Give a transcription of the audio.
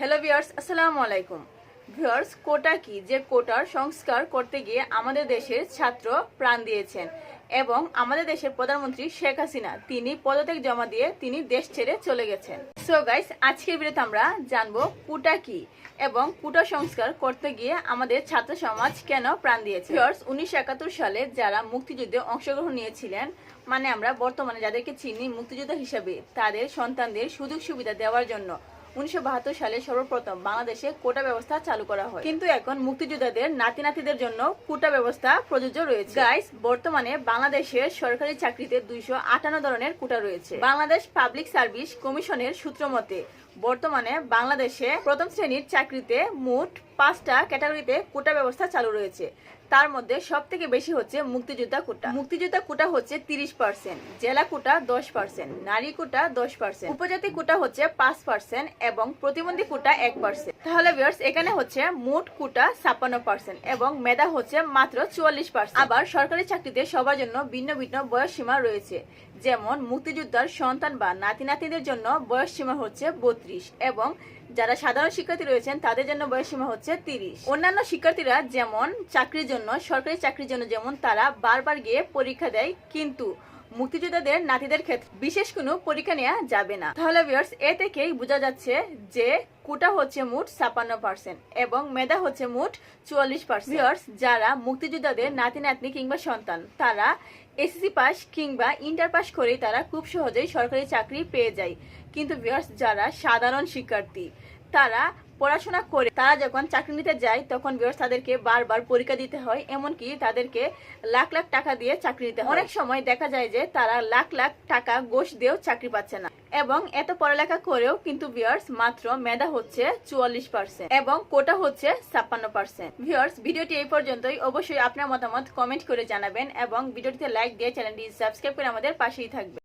Hello viewers আসসালামু আলাইকুম viewers কোটা কি? যে কোটার সংস্কার করতে গিয়ে আমাদের দেশের ছাত্র প্রাণ দিয়েছেন এবং আমাদের দেশের প্রধানমন্ত্রী শেখ হাসিনা, তিনি পদত্যাগ জমা দিয়ে তিনি দেশ ছেড়ে চলে গেছেন। সো গাইস আজকের ভিডিওতে আমরা জানব কোটা কি এবং কোটা সংস্কার করতে গিয়ে আমাদের ছাত্র সমাজ কেন প্রাণ দিয়েছে? ভিউয়ার্স উনিশশো সালে যারা মুক্তিযুদ্ধে অংশগ্রহণ নিয়েছিলেন মানে আমরা বর্তমানে যাদেরকে চিনি মুক্তিযোদ্ধা হিসেবে, তাদের সন্তানদের সুযোগ সুবিধা দেওয়ার জন্য উনিশশো সালে সর্বপ্রথম বাংলাদেশে কোটা ব্যবস্থা চালু করা হয়। কিন্তু এখন মুক্তিযোদ্ধাদের নাতি নাতিদের জন্য কোটা ব্যবস্থা প্রযোজ্য রয়েছে। গাইস বর্তমানে বাংলাদেশের সরকারি চাকরিতে দুইশো আটান্ন ধরনের কোটা রয়েছে। বাংলাদেশ পাবলিক সার্ভিস কমিশনের সূত্র মতে, বর্তমানে বাংলাদেশে প্রথম শ্রেণির চাকরিতে মোট পাঁচটা ক্যাটাগরিতে কোটা ব্যবস্থা চালু রয়েছে। তার মধ্যে সব থেকে বেশি হচ্ছে মুক্তিযোদ্ধা কোটা। মুক্তিযোদ্ধা কোটা হচ্ছে তিরিশ পার্সেন্ট, জেলা কোটা দশ পার্সেন্ট, নারী কোটা দশ পার্সেন্ট, উপজাতি কোটা হচ্ছে পাঁচ পার্সেন্ট এবং প্রতিবন্ধী কোটা এক পার্সেন্ট। তাহলে ভিউয়ার্স এখানে হচ্ছে মোট কোটা ছাপ্পান্ন পার্সেন্ট এবং মেধা হচ্ছে মাত্র চুয়াল্লিশ পার্সেন্ট। আবার সরকারি চাকরিতে সবার জন্য ভিন্ন ভিন্ন বয়স সীমা রয়েছে। যেমন মুক্তিযোদ্ধার সন্তান বা নাতি নাতিদের জন্য বয়স সীমা হচ্ছে বত্রিশ এবং যারা সাধারণ শিক্ষার্থী রয়েছেন তাদের জন্য বয়স সীমা হচ্ছে তিরিশ। অন্যান্য শিক্ষার্থীরা যেমন চাকরির জন্য, সরকারি চাকরির জন্য যেমন তারা বারবার গিয়ে পরীক্ষা দেয়, কিন্তু মুক্তিযোদ্ধাদের নাতিদের ক্ষেত্রে বিশেষ কোনো পরীক্ষা নেওয়া যাবে না। তাহলে ভিউয়ার্স এ থেকেই বোঝা যাচ্ছে যে কোটা হচ্ছে মোট ছাপান্ন পার্সেন্ট এবং মেধা হচ্ছে মোট চুয়াল্লিশ পার্সেন্ট যারা মুক্তিযোদ্ধাদের নাতি নাতনি কিংবা সন্তান, তারা এসএসসি পাস কিংবা ইন্টার পাস করেই তারা খুব সহজেই সরকারি চাকরি পেয়ে যায়। কিন্তু ভিউয়ার্স যারা সাধারণ শিক্ষার্থী, তারা পড়াশোনা করে তারা যখন চাকরি নিতে যায়, তখন ভিউয়ার্স তাদেরকে বারবার পরীক্ষা দিতে হয়, এমনকি তাদেরকে লাখ লাখ টাকা দিয়ে চাকরি নিতে হয়। অনেক সময় দেখা যায় যে তারা লাখ লাখ টাকা ঘোষ দিয়েও চাকরি পাচ্ছে না। এবং এত পড়ালেখা করেও কিন্তু ভিউয়ার্স মাত্র মেধা হচ্ছে চুয়াল্লিশ পার্সেন্ট এবং কোটা হচ্ছে ছাপ্পান্ন পার্সেন্ট ভিউয়ার্স ভিডিওটি এই পর্যন্তই। অবশ্যই আপনার মতামত কমেন্ট করে জানাবেন এবং ভিডিওটিতে লাইক দিয়ে চ্যানেলটি সাবস্ক্রাইব করে আমাদের পাশেই থাকবে